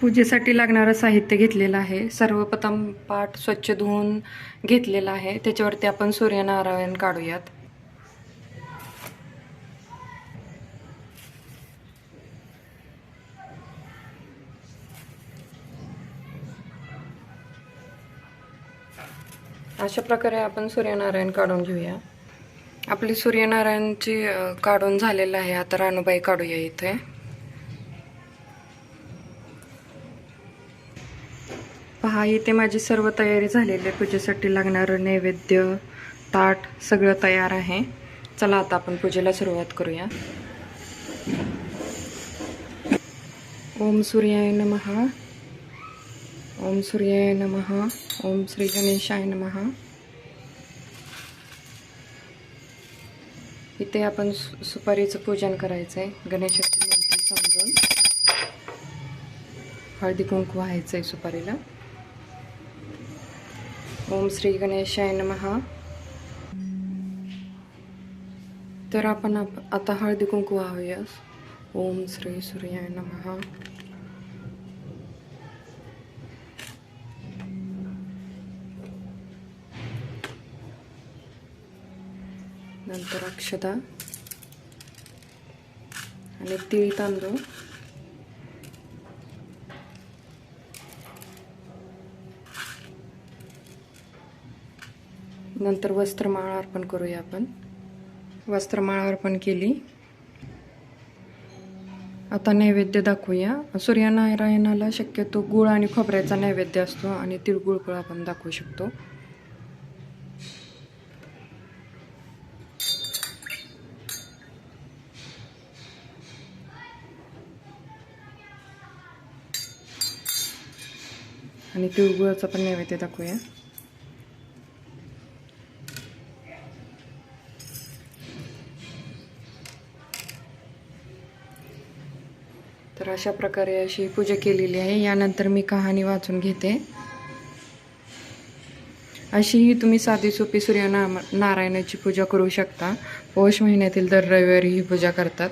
पूजेसाठी लागणारं साहित्य घेतलेलं आहे. सर्वप्रथम पाठ स्वच्छ धुवून घेतलेला आहे. त्याच्यावरती आपण सूर्यनारायण काढूयात. अशा प्रकारे आपण सूर्यनारायण काढून घेऊया. आपली सूर्यनारायणची काढून झालेलं आहे. आता रानूबाई काढूया इथे. पहा इथे माझी सर्व तयारी झालेली आहे. पूजेसाठी लागणारं नैवेद्य ताट सगळं तयार आहे. चला आता आपण पूजेला सुरुवात करूया. ओम सूर्याय नमहा ओम सूर्याय नमः. ओम श्री गणेशाय नमहा इथे आपण सु- सुपारीचं पूजन करायचं आहे गणेशाची मूर्ती समजून. हळदी कुंकू व्हायचं आहे सुपारीला. ओम श्री गणेशाय नमः तर आपण आप- आता हळदी कुंकू व्हावूया ओम श्री सूर्याय नमः नंतर अक्षदा आणि तीळ तांदूळ नंतर वस्त्रमाळा अर्पण करूया आपण. वस्त्रमाळा अर्पण केली. आता नैवेद्य दाखवूया. सूर्यनारायणाला शक्यतो गुळ आणि खोबऱ्याचा नैवेद्य असतो आणि तिळगुळ पण आपण दाखवू शकतो. आणि तिळगुळाचा पण नैवेद्य दाखवूया. तर अशा प्रकारे अशी पूजा केलेली आहे. यानंतर मी कहाणी वाचून घेते. अशीही तुम्ही साधी सोपी सूर्यना नारायणाची पूजा करू शकता. पौष महिन्यातील दर रविवारी ही पूजा करतात.